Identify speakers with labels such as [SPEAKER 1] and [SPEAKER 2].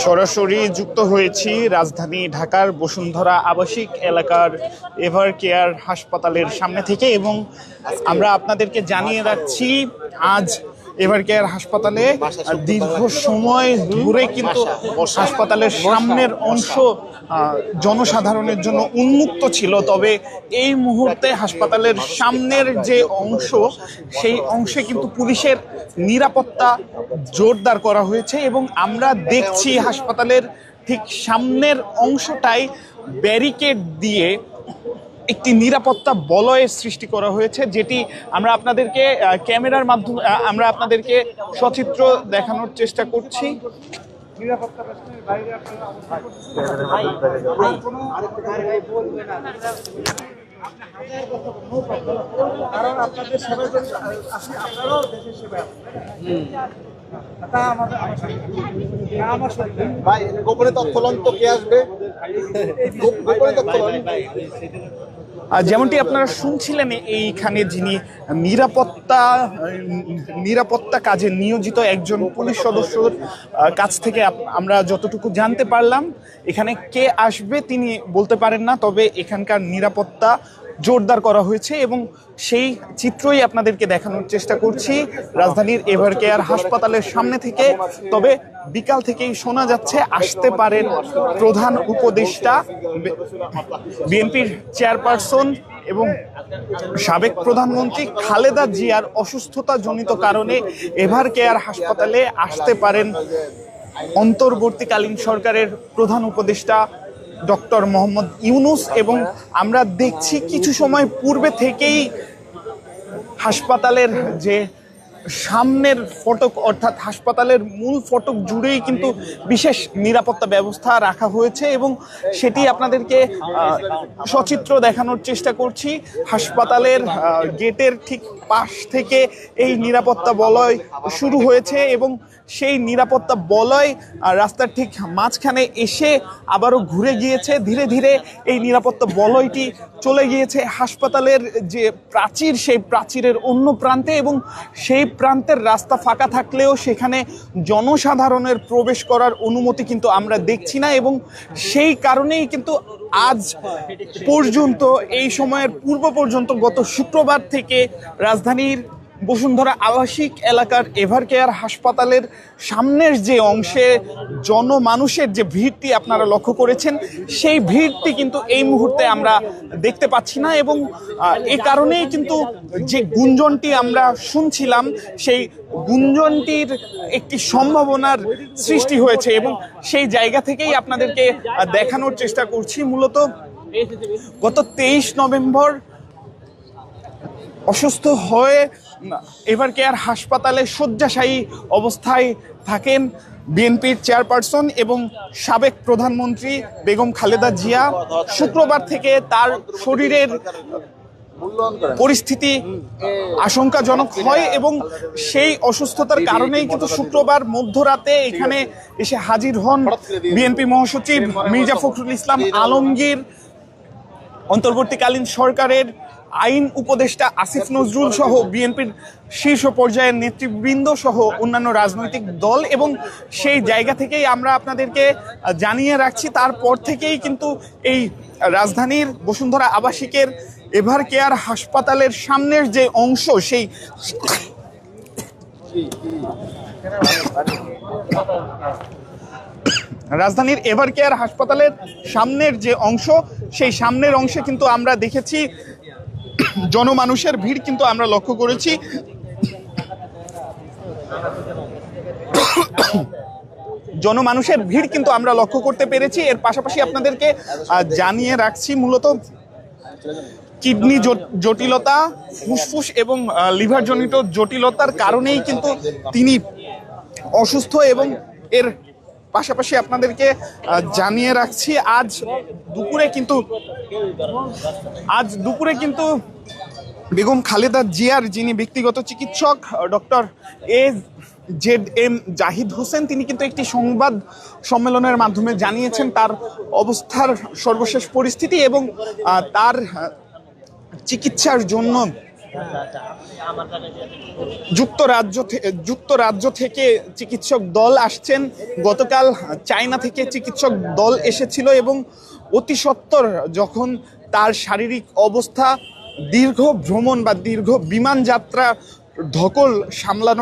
[SPEAKER 1] সরাসরি যুক্ত হয়েছি রাজধানী ঢাকার বসুন্ধরা আবাসিক এলাকার এভার কেয়ার হাসপাতালের সামনে থেকে এবং আমরা আপনাদেরকে জানিয়ে রাখছি, আজ এভার কেয়ার হাসপাতালে? দীর্ঘ সময় ধরে কিন্তু হাসপাতালের সামনের অংশ জনসাধারণের জন্য উন্মুক্ত ছিল। তবে এই মুহূর্তে হাসপাতালের সামনের যে অংশ সেই অংশে কিন্তু পুলিশের নিরাপত্তা জোরদার করা হয়েছে এবং আমরা দেখছি হাসপাতালের ঠিক সামনের অংশটাই ব্যারিকেড দিয়ে একটি নিরাপত্তা বলয়ের সৃষ্টি করা হয়েছে, যেটি আমরা আপনাদেরকে ক্যামেরার মাধ্যমে আমরা আপনাদেরকে সচিত্র দেখানোর চেষ্টা করছি। কারণ আপনাদের সেবা আপনারাও দেশের সেবায়
[SPEAKER 2] ভাই গোপনে তথ্য লন তো কে আসবে? গোপনে তথ্য লন।
[SPEAKER 1] যেমনটি আপনারা শুনছিলেন এইখানে যিনি নিরাপত্তা নিরাপত্তা কাজে নিয়োজিত একজন পুলিশ সদস্যর কাছ থেকে আমরা যতটুকু জানতে পারলাম এখানে কে আসবে তিনি বলতে পারেন না তবে এখানকার নিরাপত্তা জোরদার করা হয়েছে এবং সেই চিত্রই আপনাদেরকে দেখানোর চেষ্টা করছি রাজধানীর এভার কেয়ার হাসপাতালের সামনে থেকে। তবে বিকাল থেকেই শোনা যাচ্ছে, আসতে পারেন প্রধান উপদেষ্টা, বিএনপির চেয়ারপারসন এবং সাবেক প্রধানমন্ত্রী খালেদা জিয়ার অসুস্থতা জনিত কারণে এভার কেয়ার হাসপাতালে আসতে পারেন অন্তর্বর্তীকালীন সরকারের প্রধান উপদেষ্টা ডক্টর মোহাম্মদ ইউনুস এবং আমরা দেখছি কিছু সময় পূর্বে থেকেই হাসপাতালের যে সামনের ফটক অর্থাৎ হাসপাতালের মূল ফটক জুড়েই কিন্তু বিশেষ নিরাপত্তা ব্যবস্থা রাখা হয়েছে এবং সেটি আপনাদেরকে সচিত্র দেখানোর চেষ্টা করছি। হাসপাতালের গেটের ঠিক পাশ থেকে এই নিরাপত্তা বলয় শুরু হয়েছে এবং সেই নিরাপত্তা বলয় রাস্তার ঠিক মাঝখানে এসে আবারও ঘুরে গিয়েছে। ধীরে ধীরে এই নিরাপত্তা বলয়টি চলে গিয়েছে হাসপাতালের যে প্রাচীর, সেই প্রাচীরের অন্য প্রান্তে এবং সেই প্রান্তের রাস্তা ফাঁকা থাকলেও সেখানে জনসাধারণের প্রবেশ করার অনুমতি কিন্তু আমরা দেখছি না এবং সেই কারণেই কিন্তু আজ পর্যন্ত, এই সময়ের পূর্ব পর্যন্ত গত শুক্রবার থেকে রাজধানীর বসুন্ধরা আবাসিক এলাকার এভার কেয়ার হাসপাতালের সামনের যে অংশে জনমানুষের যে ভিড়টি আপনারা লক্ষ্য করেছেন, সেই ভিড়টি কিন্তু এই মুহূর্তে আমরা দেখতে পাচ্ছি না এবং এ কারণেই কিন্তু যে গুঞ্জনটি আমরা শুনছিলাম, সেই গুঞ্জনটির একটি সম্ভাবনার সৃষ্টি হয়েছে এবং সেই জায়গা থেকেই আপনাদেরকে দেখানোর চেষ্টা করছি। মূলত গত তেইশ নভেম্বর অসুস্থ হয়ে এভার কেয়ার হাসপাতালে শয্যাশায়ী অবস্থায় থাকেন বিএনপির চেয়ারপারসন এবং সাবেক প্রধানমন্ত্রী বেগম খালেদা জিয়া। শুক্রবার থেকে তার শরীরের পরিস্থিতি আশঙ্কাজনক হয় এবং সেই অসুস্থতার কারণেই কিন্তু শুক্রবার মধ্যরাতে এখানে এসে হাজির হন বিএনপি মহাসচিব মির্জা ফখরুল ইসলাম আলমগীর। অন্তর্বর্তীকালীন সরকারের আইন উপদেষ্টা আসিফ নজরুল সহ বিএনপির শীর্ষ পর্যায়ের নেতৃবৃন্দ সহ অন্যান্য রাজনৈতিক দল এবং সেই জায়গা থেকেই আমরা আপনাদেরকে জানিয়ে রাখছি। তারপর থেকেই কিন্তু এই রাজধানীর বসুন্ধরা আবাসিকের এভার কেয়ার হাসপাতালের সামনের যে অংশ, সেই রাজধানীর এভার কেয়ার হাসপাতালের সামনের যে অংশ, সেই সামনের অংশে কিন্তু আমরা দেখেছি জনমানুষের ভিড় কিন্তু আমরা লক্ষ্য করেছি। জনমানুষের ভিড় কিন্তু আমরা লক্ষ্য করতে পেরেছি। এর পাশাপাশি আপনাদেরকে জানিয়ে রাখছি মূলত কিডনি জট- জটিলতা, ফুসফুস এবং লিভারজনিত জটিলতার কারণেই কিন্তু তিনি অসুস্থ এবং এর পাশাপাশি আপনাদেরকে জানিয়ে রাখছি, আজ দুপুরে কিন্তু আজ দুপুরে কিন্তু বেগম খালেদা জিয়ার যিনি ব্যক্তিগত চিকিৎসক doctor A Z M Zahid Hossain, তিনি কিন্তু একটি সংবাদ সম্মেলনের মাধ্যমে জানিয়েছেন তার অবস্থার সর্বশেষ পরিস্থিতি এবং তার চিকিৎসার জন্য যুক্তরাজ্য যুক্তরাজ্য থেকে চিকিৎসক দল আসছেন। গতকাল চায়না থেকে চিকিৎসক দল এসেছিল এবং অতি সত্বর যখন তার শারীরিক অবস্থা দীর্ঘ ভ্রমণ বা দীর্ঘ বিমান যাত্রা ধকল সামলানো